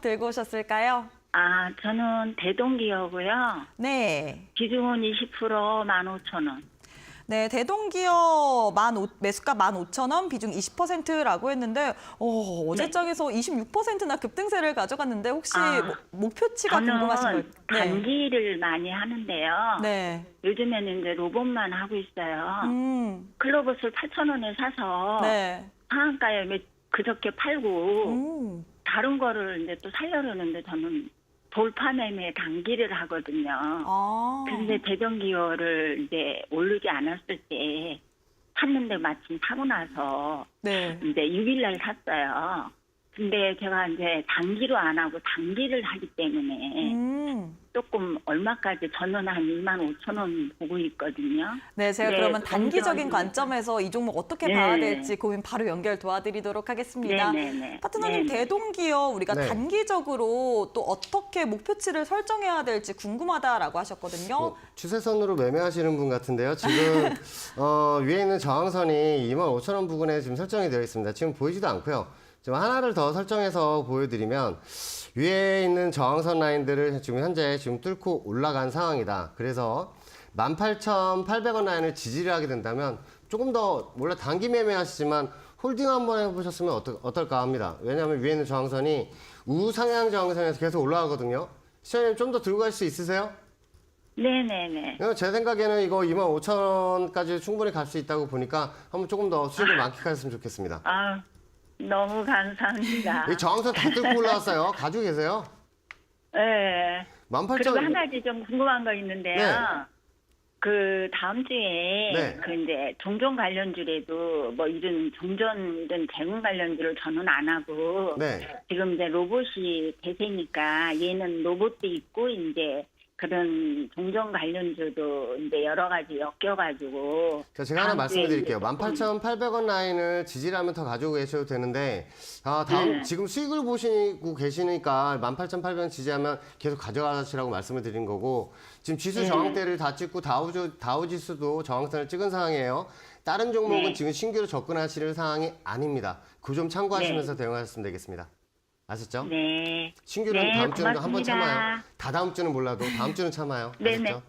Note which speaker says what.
Speaker 1: 들고 오셨을까요?
Speaker 2: 아, 저는 대동기어고요.
Speaker 1: 네.
Speaker 2: 비중은 20% 15,000원.
Speaker 1: 네, 대동기어 만 오- 매수가 15,000원, 비중 20%라고 했는데 어, 어제장에서 26%나 급등세를 가져갔는데 혹시
Speaker 2: 아,
Speaker 1: 뭐- 목표치가
Speaker 2: 저는
Speaker 1: 궁금하신 거예요?
Speaker 2: 단기를 많이 하는데요.
Speaker 1: 네.
Speaker 2: 요즘에는 이제 로봇만 하고 있어요.
Speaker 1: 음.
Speaker 2: 클로버스를 8,000원에 사서
Speaker 1: 네.
Speaker 2: 상한가에 매- 그저께 팔고
Speaker 1: 음.
Speaker 2: 다른 거를 이제 또 살려는데 저는 돌파 매매 단기를 하거든요.
Speaker 1: 아.
Speaker 2: 근데 대전기어를 이제 오르지 않았을 때 샀는데 마침 사고 나서
Speaker 1: 네.
Speaker 2: 이제 6일날 샀어요. 근데 제가 이제 단기로 안 하고 단기를 하기 때문에
Speaker 1: 음.
Speaker 2: 조금 얼마까지 저는 한 2만 5천 원 보고 있거든요.
Speaker 1: 네, 제가
Speaker 2: 네,
Speaker 1: 그러면 단기적인 관점에서 이 종목 어떻게
Speaker 2: 네.
Speaker 1: 봐야 될지 고민 바로 연결 도와드리도록 하겠습니다.
Speaker 2: 네네네.
Speaker 1: 파트너님
Speaker 2: 네네.
Speaker 1: 대동기어 우리가
Speaker 3: 네.
Speaker 1: 단기적으로 또 어떻게 목표치를 설정해야 될지 궁금하다라고 하셨거든요.
Speaker 3: 뭐, 추세선으로 매매하시는 분 같은데요. 지금 어, 위에 있는 저항선이 25,000원 부근에 지금 설정이 되어 있습니다. 지금 보이지도 않고요. 지금 하나를 더 설정해서 보여드리면 위에 있는 저항선 라인들을 지금 현재 지금 뚫고 올라간 상황이다. 그래서 18,800원 라인을 지지를 하게 된다면 조금 더 원래 단기 매매 하시지만 홀딩 한번 해보셨으면 어떠, 어떨까 합니다. 왜냐하면 위에 있는 저항선이 우상향 저항선에서 계속 올라가거든요. 시장님 좀 더 들고 갈 수 있으세요?
Speaker 2: 네네네.
Speaker 3: 이거 제 생각에는 이거 2만 5천 원까지 충분히 갈 수 있다고 보니까 한번 조금 더 수익을 만끽하셨으면 좋겠습니다.
Speaker 2: 아 너무 감사합니다.
Speaker 3: 이 저항선 다 뚫고 올라왔어요. 가지고 계세요?
Speaker 2: 네.
Speaker 3: 18,000원.
Speaker 2: 그리고 한 가지 좀 궁금한 거 있는데요.
Speaker 3: 네.
Speaker 2: 그 다음 주에
Speaker 3: 네.
Speaker 2: 그 이제 종전 관련주래도 뭐 이런 종전이든 대응 관련주를 저는 안 하고
Speaker 3: 네.
Speaker 2: 지금 이제 로봇이 대세니까 얘는 로봇도 있고 이제 그런 종전 관련주도 이제 여러 가지 엮여가지고
Speaker 3: 자, 제가 하나
Speaker 2: 다음
Speaker 3: 말씀을 드릴게요.
Speaker 2: 이제 조금
Speaker 3: 18,800원 라인을 지지를 하면 더 가지고 계셔도 되는데, 아, 다음,
Speaker 2: 네.
Speaker 3: 지금 수익을 보시고 계시니까 18,800원 지지하면 계속 가져가시라고 말씀을 드린 거고, 지금 지수
Speaker 2: 네.
Speaker 3: 저항대를 다 찍고 다우주, 다우지수도 저항선을 찍은 상황이에요. 다른 종목은
Speaker 2: 네.
Speaker 3: 지금 신규로 접근하실 상황이 아닙니다. 그 점 참고하시면서 대응하셨으면 되겠습니다. 아셨죠?
Speaker 2: 네.
Speaker 3: 신규는
Speaker 2: 네,
Speaker 3: 다음 주는 한 번
Speaker 2: 고맙습니다.
Speaker 3: 참아요. 다 다음 주는 몰라도 다음 주는 참아요.
Speaker 2: 네네.
Speaker 3: 아셨죠?